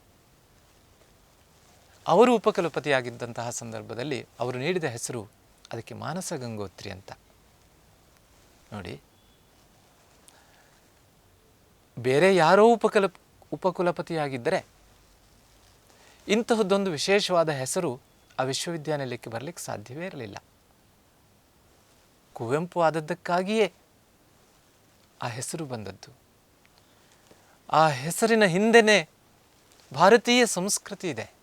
ಅವರು ಉಪಕುಲಪತಿಯಾಗಿದ್ದಂತಹ ಸಂದರ್ಭದಲ್ಲಿ ಅವರು ನೀಡಿದ ಹೆಸರು ಅದಕ್ಕೆ ಮಾನಸ ಗಂಗೋತ್ರಿ ಅಂತ. ನೋಡಿ. ಬೇರೆ ಯಾರೋ ಉಪಕುಲ ಉಪಕುಲಪತಿಯಾಗಿದ್ದರೆ ಇಂತಹದ್ದೊಂದು ವಿಶೇಷವಾದ ಹೆಸರು ಆ ವಿಶ್ವವಿದ್ಯಾನಿಲಯಕ್ಕೆ ಬರಲಿಕ್ಕೆ ಸಾಧ್ಯವೇ ಇರಲಿಲ್ಲ. ಕುವೆಂಪು ಆದದ್ದಕ್ಕಾಗಿಯೇ ಆ ಹೆಸರು ಬಂದದ್ದು. ಆ ಹೆಸರಿನ ಹಿಂದೆನೇ ಭಾರತೀಯ ಸಂಸ್ಕೃತಿ ಇದೆ.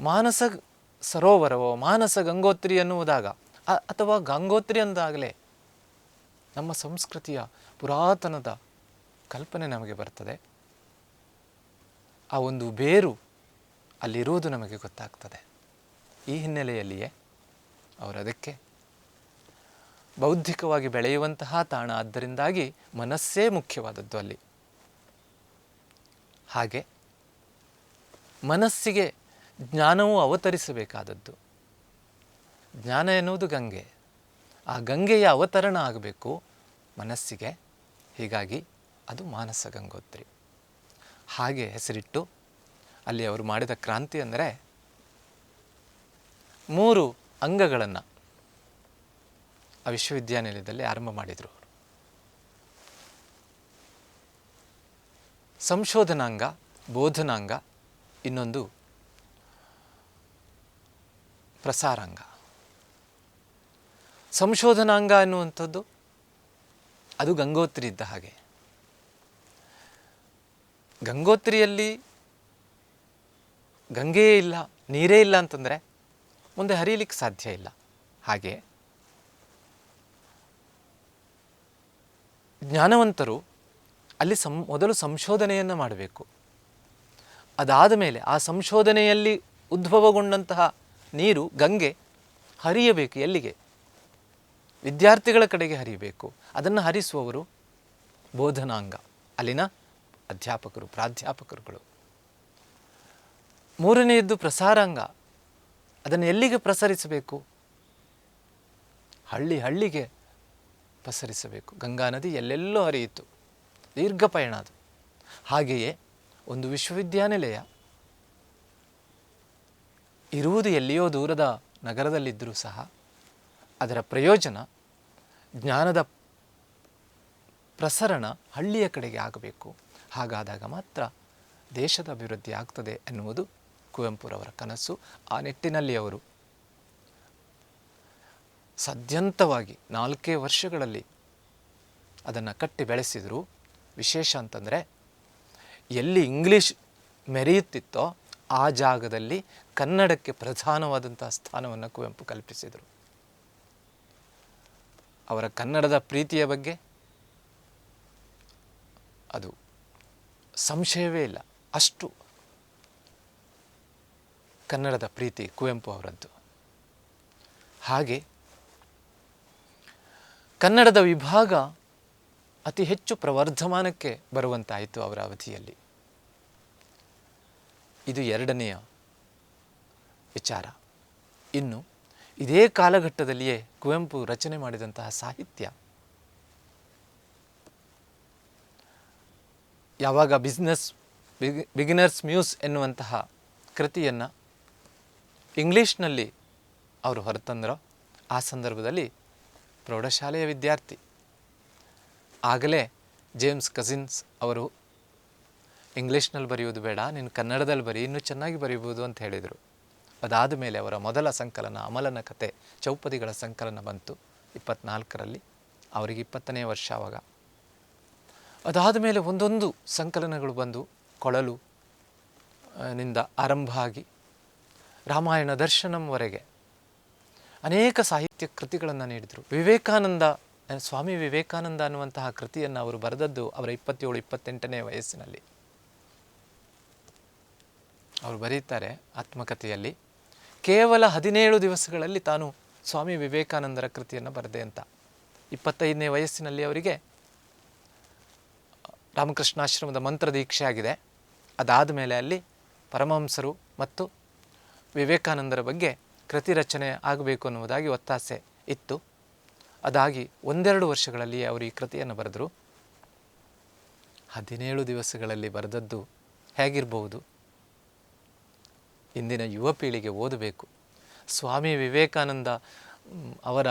ಮಾನಸ ಸರೋವರವೋ, ಮಾನಸ ಗಂಗೋತ್ರಿ ಎನ್ನುವುದಾಗ ಅಥವಾ ಗಂಗೋತ್ರಿ ಅಂದಾಗಲೇ ನಮ್ಮ ಸಂಸ್ಕೃತಿಯ ಪುರಾತನದ ಕಲ್ಪನೆ ನಮಗೆ ಬರ್ತದೆ. ಆ ಒಂದು ಬೇರು ಅಲ್ಲಿರುವುದು ನಮಗೆ ಗೊತ್ತಾಗ್ತದೆ. ಈ ಹಿನ್ನೆಲೆಯಲ್ಲಿಯೇ ಅದಕ್ಕೆ ಬೌದ್ಧಿಕವಾಗಿ ಬೆಳೆಯುವಂತಹ ತಾಣ ಆದ್ದರಿಂದಾಗಿ ಮನಸ್ಸೇ ಮುಖ್ಯವಾದದ್ದು ಅಲ್ಲಿ. ಹಾಗೆ ಮನಸ್ಸಿಗೆ ಜ್ಞಾನವು ಅವತರಿಸಬೇಕಾದದ್ದು. ಜ್ಞಾನ ಎನ್ನುವುದು ಗಂಗೆ. ಆ ಗಂಗೆಯ ಅವತರಣ ಆಗಬೇಕು ಮನಸ್ಸಿಗೆ. ಹೀಗಾಗಿ ಅದು ಮಾನಸ ಗಂಗೋತ್ರಿ. ಹಾಗೆ ಹೆಸರಿಟ್ಟು ಅಲ್ಲಿ ಅವರು ಮಾಡಿದ ಕ್ರಾಂತಿ ಅಂದರೆ ಮೂರು ಅಂಗಗಳನ್ನು ಆ ವಿಶ್ವವಿದ್ಯಾನಿಲಯದಲ್ಲಿ ಆರಂಭ ಮಾಡಿದರು ಅವರು. ಸಂಶೋಧನಾಂಗ, ಬೋಧನಾಂಗ ಇನ್ನೊಂದು ಪ್ರಸಾರಾಂಗ. ಸಂಶೋಧನಾಂಗ ಅನ್ನುವಂಥದ್ದು ಅದು ಗಂಗೋತ್ರಿ ಇದ್ದ ಹಾಗೆ. ಗಂಗೋತ್ರಿಯಲ್ಲಿ ಗಂಗೆಯೇ ಇಲ್ಲ, ನೀರೇ ಇಲ್ಲ ಅಂತಂದರೆ ಮುಂದೆ ಹರಿಯಲಿಕ್ಕೆ ಸಾಧ್ಯ ಇಲ್ಲ. ಹಾಗೆ ಜ್ಞಾನವಂತರು ಅಲ್ಲಿ ಸಂ, ಮೊದಲು ಸಂಶೋಧನೆಯನ್ನು ಮಾಡಬೇಕು. ಅದಾದ ಮೇಲೆ ಆ ಸಂಶೋಧನೆಯಲ್ಲಿ ಉದ್ಭವಗೊಂಡಂತಹ ನೀರು ಗಂಗೆ ಹರಿಯಬೇಕು ಎಲ್ಲಿಗೆ? ವಿದ್ಯಾರ್ಥಿಗಳ ಕಡೆಗೆ ಹರಿಯಬೇಕು. ಅದನ್ನು ಹರಿಸುವವರು ಬೋಧನಾಂಗ, ಅಲ್ಲಿನ ಅಧ್ಯಾಪಕರು, ಪ್ರಾಧ್ಯಾಪಕರುಗಳು. ಮೂರನೆಯದ್ದು ಪ್ರಸಾರಾಂಗ. ಅದನ್ನು ಎಲ್ಲಿಗೆ ಪ್ರಸರಿಸಬೇಕು? ಹಳ್ಳಿ ಹಳ್ಳಿಗೆ ಪಸರಿಸಬೇಕು. ಗಂಗಾ ನದಿ ಎಲ್ಲೆಲ್ಲೋ ಹರಿಯಿತು. ದೀರ್ಘ ಪಯಣ ಅದು. ಹಾಗೆಯೇ ಒಂದು ವಿಶ್ವವಿದ್ಯಾನಿಲಯ ಇರುವುದು ಎಲ್ಲಿಯೋ ದೂರದ ನಗರದಲ್ಲಿದ್ದರೂ ಸಹ ಅದರ ಪ್ರಯೋಜನ ಜ್ಞಾನದ ಪ್ರಸರಣ ಹಳ್ಳಿಯ ಕಡೆಗೆ ಆಗಬೇಕು. ಹಾಗಾದಾಗ ಮಾತ್ರ ದೇಶದ ಅಭಿವೃದ್ಧಿ ಆಗ್ತದೆ ಎನ್ನುವುದು ಕುವೆಂಪುರವರ ಕನಸು. ಆ ನಿಟ್ಟಿನಲ್ಲಿ ಅವರು ಸದ್ಯಂತವಾಗಿ ನಾಲ್ಕೇ ವರ್ಷಗಳಲ್ಲಿ ಅದನ್ನು ಕಟ್ಟಿ ಬೆಳೆಸಿದರು. ವಿಶೇಷ ಅಂತಂದರೆ ಎಲ್ಲಿ ಇಂಗ್ಲೀಷ್ ಮೆರೆಯುತ್ತಿತ್ತೋ ಆ ಜಾಗದಲ್ಲಿ ಕನ್ನಡಕ್ಕೆ ಪ್ರಧಾನವಾದಂಥ ಸ್ಥಾನವನ್ನು ಕುವೆಂಪು ಕಲ್ಪಿಸಿದರು. ಅವರ ಕನ್ನಡದ ಪ್ರೀತಿಯ ಬಗ್ಗೆ ಅದು ಸಂಶಯವೇ ಇಲ್ಲ. ಅಷ್ಟು ಕನ್ನಡದ ಪ್ರೀತಿ ಕುವೆಂಪು ಅವರದ್ದು. ಹಾಗೆ ಕನ್ನಡದ ವಿಭಾಗ ಅತಿ ಹೆಚ್ಚು ಪ್ರವರ್ಧಮಾನಕ್ಕೆ ಬರುವಂತಾಯಿತು ಅವರ ಅವಧಿಯಲ್ಲಿ. ಇದು ಎರಡನೆಯ ವಿಚಾರ. ಇನ್ನು ಇದೇ ಕಾಲಘಟ್ಟದಲ್ಲಿಯೇ ಕುವೆಂಪು ರಚನೆ ಮಾಡಿದಂತಹ ಸಾಹಿತ್ಯ. ಯಾವಾಗ ಬಿಸ್ನೆಸ್ ಬಿಗಿನರ್ಸ್ ಮ್ಯೂಸ್ ಎನ್ನುವಂತಹ ಕೃತಿಯನ್ನು ಇಂಗ್ಲೀಷ್ನಲ್ಲಿ ಅವರು ಹೊರತಂದರೋ ಆ ಸಂದರ್ಭದಲ್ಲಿ ಪ್ರೌಢಶಾಲೆಯ ವಿದ್ಯಾರ್ಥಿ. ಆಗಲೇ ಜೇಮ್ಸ್ ಕಸಿನ್ಸ್ ಅವರು ಇಂಗ್ಲೀಷ್ನಲ್ಲಿ ಬರೆಯುವುದು ಬೇಡ, ನೀನು ಕನ್ನಡದಲ್ಲಿ ಬರಿ ಇನ್ನೂ ಚೆನ್ನಾಗಿ ಬರೀಬೋದು ಅಂತ ಹೇಳಿದರು. ಅದಾದ ಮೇಲೆ ಅವರ ಮೊದಲ ಸಂಕಲನ ಅಮಲನ ಕತೆ ಚೌಪದಿಗಳ ಸಂಕಲನ ಬಂತು. ಇಪ್ಪತ್ನಾಲ್ಕರಲ್ಲಿ ಅವರಿಗೆ ಇಪ್ಪತ್ತನೇ ವರ್ಷ ಆವಾಗ. ಅದಾದ ಮೇಲೆ ಒಂದೊಂದು ಸಂಕಲನಗಳು ಬಂದು ಕೊಳಲು ನಿಂದ ಆರಂಭ ಆಗಿ ರಾಮಾಯಣ ದರ್ಶನಂವರೆಗೆ ಅನೇಕ ಸಾಹಿತ್ಯ ಕೃತಿಗಳನ್ನು ನೀಡಿದರು. ವಿವೇಕಾನಂದ ಸ್ವಾಮಿ ವಿವೇಕಾನಂದ ಅನ್ನುವಂತಹ ಕೃತಿಯನ್ನು ಅವರು ಬರೆದದ್ದು ಅವರ ಇಪ್ಪತ್ತೇಳು, ಇಪ್ಪತ್ತೆಂಟನೇ ವಯಸ್ಸಿನಲ್ಲಿ. ಅವರು ಬರೀತಾರೆ ಆತ್ಮಕಥೆಯಲ್ಲಿ. ಕೇವಲ ಹದಿನೇಳು ದಿವಸಗಳಲ್ಲಿ ತಾನು ಸ್ವಾಮಿ ವಿವೇಕಾನಂದರ ಕೃತಿಯನ್ನು ಬರೆದೆ ಅಂತ. ಇಪ್ಪತ್ತೈದನೇ ವಯಸ್ಸಿನಲ್ಲಿ ಅವರಿಗೆ ರಾಮಕೃಷ್ಣಾಶ್ರಮದ ಮಂತ್ರ ದೀಕ್ಷೆ ಆಗಿದೆ. ಅದಾದ ಮೇಲೆ ಅಲ್ಲಿ ಪರಮಹಂಸರು ಮತ್ತು ವಿವೇಕಾನಂದರ ಬಗ್ಗೆ ಕೃತಿ ರಚನೆ ಆಗಬೇಕು ಅನ್ನುವುದಾಗಿ ಒತ್ತಾಸೆ ಇತ್ತು. ಅದಾಗಿ ಒಂದೆರಡು ವರ್ಷಗಳಲ್ಲಿ ಅವರು ಈ ಕೃತಿಯನ್ನು ಬರೆದರು. ಹದಿನೇಳು ದಿವಸಗಳಲ್ಲಿ ಬರೆದದ್ದು ಹೇಗಿರಬಹುದು? ಇಂದಿನ ಯುವ ಪೀಳಿಗೆ ಓದಬೇಕು. ಸ್ವಾಮಿ ವಿವೇಕಾನಂದ ಅವರ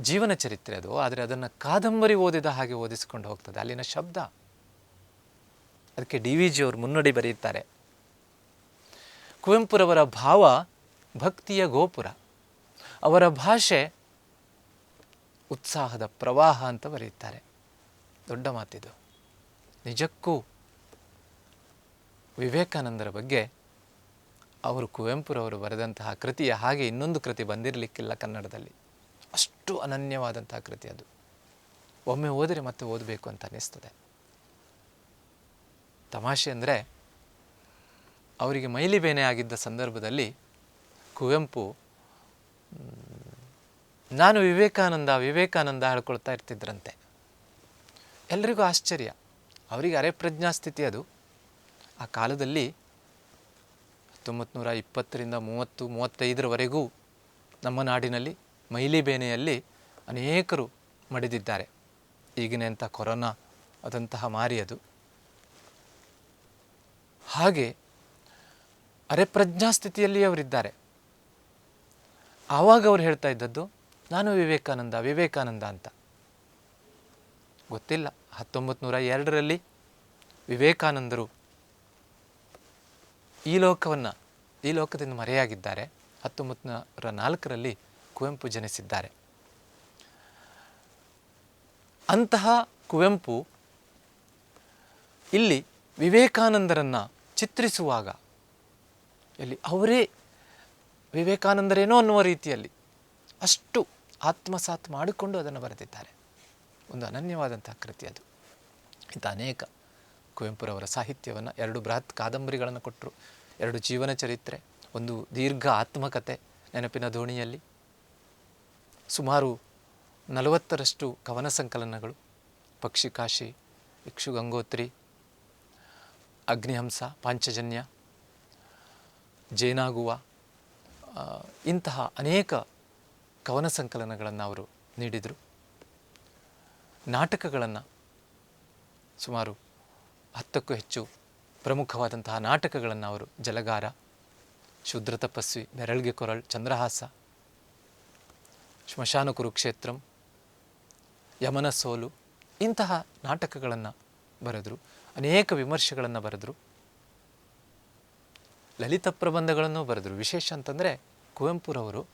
ಜೀವನ ಚರಿತ್ರೆ ಅದು. ಆದರೆ ಅದನ್ನು ಕಾದಂಬರಿ ಓದಿದ ಹಾಗೆ ಓದಿಸಿಕೊಂಡು ಹೋಗ್ತದೆ. ಅಲ್ಲಿನ ಶಬ್ದ. ಅದಕ್ಕೆ ಡಿ ವಿ ಜಿಯವರು ಮುನ್ನುಡಿ ಬರೆಯುತ್ತಾರೆ. ಕುವೆಂಪುರವರ ಭಾವ ಭಕ್ತಿಯ ಗೋಪುರ. ಅವರ ಭಾಷೆ ಉತ್ಸಾಹದ ಪ್ರವಾಹ ಅಂತ ಬರೆಯುತ್ತಾರೆ. ದೊಡ್ಡ ಮಾತಿದು. ನಿಜಕ್ಕೂ ವಿವೇಕಾನಂದರ ಬಗ್ಗೆ ಅವರು ಕುವೆಂಪುರವರು ಬರೆದಂತಹ ಕೃತಿಯ ಹಾಗೆ ಇನ್ನೊಂದು ಕೃತಿ ಬಂದಿರಲಿಕ್ಕಿಲ್ಲ ಕನ್ನಡದಲ್ಲಿ. ಅಷ್ಟು ಅನನ್ಯವಾದಂತಹ ಕೃತಿ ಅದು. ಒಮ್ಮೆ ಓದಿದರೆ ಮತ್ತೆ ಓದಬೇಕು ಅಂತ ಅನ್ನಿಸ್ತದೆ. ತಮಾಷೆ ಅಂದರೆ ಅವರಿಗೆ ಮೈಲಿಬೇನೆ ಆಗಿದ್ದ ಸಂದರ್ಭದಲ್ಲಿ ಕುವೆಂಪು ನಾನು ವಿವೇಕಾನಂದ ವಿವೇಕಾನಂದ ಹೇಳ್ಕೊಳ್ತಾ ಇರ್ತಿದ್ರಂತೆ. ಎಲ್ರಿಗೂ ಆಶ್ಚರ್ಯ. ಅವರಿಗೆ ಅರೆ ಪ್ರಜ್ಞಾಸ್ಥಿತಿ ಅದು. ಆ ಕಾಲದಲ್ಲಿ ಹತ್ತೊಂಬತ್ತು ನೂರ ಇಪ್ಪತ್ತರಿಂದ ಮೂವತ್ತು, ಮೂವತ್ತೈದರವರೆಗೂ ನಮ್ಮ ನಾಡಿನಲ್ಲಿ ಮೈಲಿಬೇನೆಯಲ್ಲಿ ಅನೇಕರು ಮಡಿದಿದ್ದಾರೆ. ಈಗಿನಂಥ ಕೊರೋನಾ, ಅದಂತಹ ಮಾರಿಯದು ಹಾಗೆ ಅರೆಪ್ರಜ್ಞಾ ಸ್ಥಿತಿಯಲ್ಲಿ ಅವರಿದ್ದಾರೆ. ಆವಾಗ ಅವ್ರು ಹೇಳ್ತಾ ಇದ್ದದ್ದು, ನಾನು ವಿವೇಕಾನಂದ ವಿವೇಕಾನಂದ ಅಂತ. ಗೊತ್ತಿಲ್ಲ. ಹತ್ತೊಂಬತ್ತು ನೂರ ಎರಡರಲ್ಲಿ ವಿವೇಕಾನಂದರು ಈ ಲೋಕವನ್ನು, ಈ ಲೋಕದಿಂದ ಮರೆಯಾಗಿದ್ದಾರೆ. ಹತ್ತೊಂಬತ್ತು ನೂರ ನಾಲ್ಕರಲ್ಲಿ ಕುವೆಂಪು ಜನಿಸಿದ್ದಾರೆ. ಅಂತಹ ಕುವೆಂಪು ಇಲ್ಲಿ ವಿವೇಕಾನಂದರನ್ನು ಚಿತ್ರಿಸುವಾಗ, ಇಲ್ಲಿ ಅವರೇ ವಿವೇಕಾನಂದರೇನೋ ಅನ್ನುವ ರೀತಿಯಲ್ಲಿ ಅಷ್ಟು ಆತ್ಮಸಾತ್ ಮಾಡಿಕೊಂಡು ಅದನ್ನು ಬರೆದಿದ್ದಾರೆ. ಒಂದು ಅನನ್ಯವಾದಂತಹ ಕೃತಿ ಅದು. ಇಂಥ ಅನೇಕ ಕುವೆಂಪುರವರ ಸಾಹಿತ್ಯವನ್ನು ಎರಡು ಬೃಹತ್ ಕಾದಂಬರಿಗಳನ್ನು ಕೊಟ್ಟರು ಎರಡು ಜೀವನ ಚರಿತ್ರೆ, ಒಂದು ದೀರ್ಘ ಆತ್ಮಕತೆ ನೆನಪಿನ ದೋಣಿಯಲ್ಲಿ. ಸುಮಾರು ನಲವತ್ತರಷ್ಟು ಕವನ ಸಂಕಲನಗಳು ಪಕ್ಷಿಕಾಶಿ ಇಕ್ಷು ಗಂಗೋತ್ರಿ, ಅಗ್ನಿಹಂಸ, ಪಾಂಚಜನ್ಯ, ಜೇನಾಗುವ ಇಂತಹ ಅನೇಕ ಕವನ ಸಂಕಲನಗಳನ್ನು ಅವರು ನೀಡಿದರು. ನಾಟಕಗಳನ್ನು ಸುಮಾರು ಹತ್ತಕ್ಕೂ ಹೆಚ್ಚು ಪ್ರಮುಖವಾದಂತಹ ನಾಟಕಗಳನ್ನು ಅವರು. ಜಲಗಾರ ಶುದ್ರ ತಪಸ್ವಿ ಬೆರಳ್ಗೆ ಕೊರಳ್, ಚಂದ್ರಹಾಸ, ಶ್ಮಶಾನ ಕುರುಕ್ಷೇತ್ರಂ, ಯಮನ ಸೋಲು ಇಂತಹ ನಾಟಕಗಳನ್ನು ಬರೆದರು, ಅನೇಕ ವಿಮರ್ಶೆಗಳನ್ನು ಬರೆದರು, ಲಲಿತ ಪ್ರಬಂಧಗಳನ್ನು ಬರೆದರು. ವಿಶೇಷ ಅಂತಂದರೆ ಕುವೆಂಪುರವರು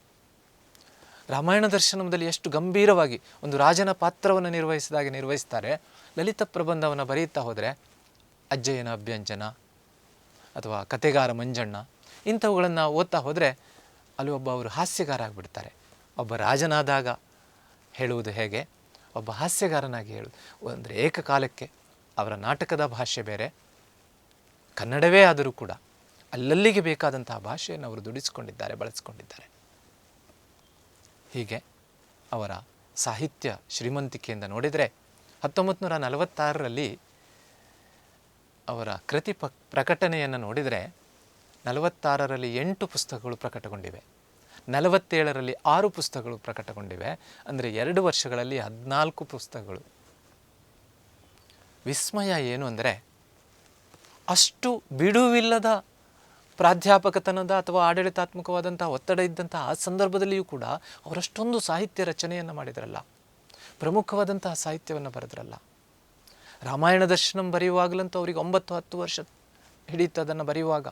ರಾಮಾಯಣ ದರ್ಶನದಲ್ಲಿ ಎಷ್ಟು ಗಂಭೀರವಾಗಿ ಒಂದು ರಾಜನ ಪಾತ್ರವನ್ನು ನಿರ್ವಹಿಸಿದಾಗೆ ನಿರ್ವಹಿಸ್ತಾರೆ. ಲಲಿತ ಪ್ರಬಂಧವನ್ನು ಬರೆಯುತ್ತಾ ಹೋದರೆ ಅಜ್ಜಯ್ಯನ ಅಭ್ಯಂಜನ ಅಥವಾ ಕತೆಗಾರ ಮಂಜಣ್ಣ, ಇಂಥವುಗಳನ್ನು ಓದ್ತಾ ಹೋದರೆ ಅಲ್ಲಿ ಒಬ್ಬ ಅವರು ಹಾಸ್ಯಗಾರ ಆಗಿಬಿಡ್ತಾರೆ ಒಬ್ಬ ರಾಜನಾದಾಗ ಹೇಳುವುದು ಹೇಗೆ? ಒಬ್ಬ ಹಾಸ್ಯಗಾರನಾಗಿ ಹೇಳುವುದು ಅಂದರೆ ಏಕಕಾಲಕ್ಕೆ ಅವರ ನಾಟಕದ ಭಾಷೆ ಬೇರೆ, ಕನ್ನಡವೇ ಆದರೂ ಕೂಡ ಅಲ್ಲಲ್ಲಿಗೆ ಬೇಕಾದಂತಹ ಭಾಷೆಯನ್ನು ಅವರು ದುಡಿಸಿಕೊಂಡಿದ್ದಾರೆ, ಬಳಸಿಕೊಂಡಿದ್ದಾರೆ. ಹೀಗೆ ಅವರ ಸಾಹಿತ್ಯ ಶ್ರೀಮಂತಿಕೆಯಿಂದ ನೋಡಿದರೆ ಹತ್ತೊಂಬತ್ತು ನೂರ ನಲವತ್ತಾರರಲ್ಲಿ ಅವರ ಕೃತಿ ಪ, ಪ್ರಕಟಣೆಯನ್ನು ನೋಡಿದರೆ ನಲವತ್ತಾರರಲ್ಲಿ ಎಂಟು ಪುಸ್ತಕಗಳು ಪ್ರಕಟಗೊಂಡಿವೆ. ನಲವತ್ತೇಳರಲ್ಲಿ ಆರು ಪುಸ್ತಕಗಳು ಪ್ರಕಟಗೊಂಡಿವೆ. ಅಂದರೆ ಎರಡು ವರ್ಷಗಳಲ್ಲಿ ಹದಿನಾಲ್ಕು ಪುಸ್ತಕಗಳು. ವಿಸ್ಮಯ ಏನು ಅಂದರೆ ಅಷ್ಟು ಬಿಡುವಿಲ್ಲದ ಪ್ರಾಧ್ಯಾಪಕತನದ ಅಥವಾ ಆಡಳಿತಾತ್ಮಕವಾದಂಥ ಒತ್ತಡ ಇದ್ದಂಥ ಆ ಸಂದರ್ಭದಲ್ಲಿಯೂ ಕೂಡ ಅವರಷ್ಟೊಂದು ಸಾಹಿತ್ಯ ರಚನೆಯನ್ನು ಮಾಡಿದ್ರಲ್ಲ. ಪ್ರಮುಖವಾದಂತಹ ಸಾಹಿತ್ಯವನ್ನು ಬರೆದ್ರಲ್ಲ. ರಾಮಾಯಣ ದರ್ಶನಂ ಬರೆಯುವಾಗಲಂತೂ ಅವರಿಗೆ ಒಂಬತ್ತು ಹತ್ತು ವರ್ಷ ಹಿಡಿಯುತ್ತೆ ಅದನ್ನು ಬರೆಯುವಾಗ.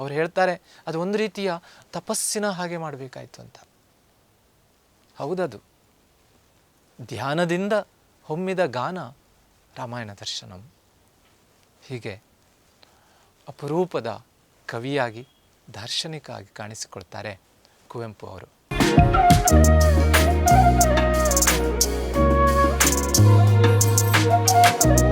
ಅವ್ರು ಹೇಳ್ತಾರೆ, ಅದು ಒಂದು ರೀತಿಯ ತಪಸ್ಸಿನ ಹಾಗೆ ಮಾಡಬೇಕಾಯ್ತು ಅಂತ. ಹೌದದು. ಧ್ಯಾನದಿಂದ ಹೊಮ್ಮಿದ ಗಾನ ರಾಮಾಯಣ ದರ್ಶನಂ. ಹೀಗೆ ಅಪರೂಪದ ಕವಿಯಾಗಿ, ದಾರ್ಶನಿಕ ಆಗಿ ಕಾಣಿಸಿಕೊಳ್ತಾರೆ ಕುವೆಂಪು ಅವರು. Bye.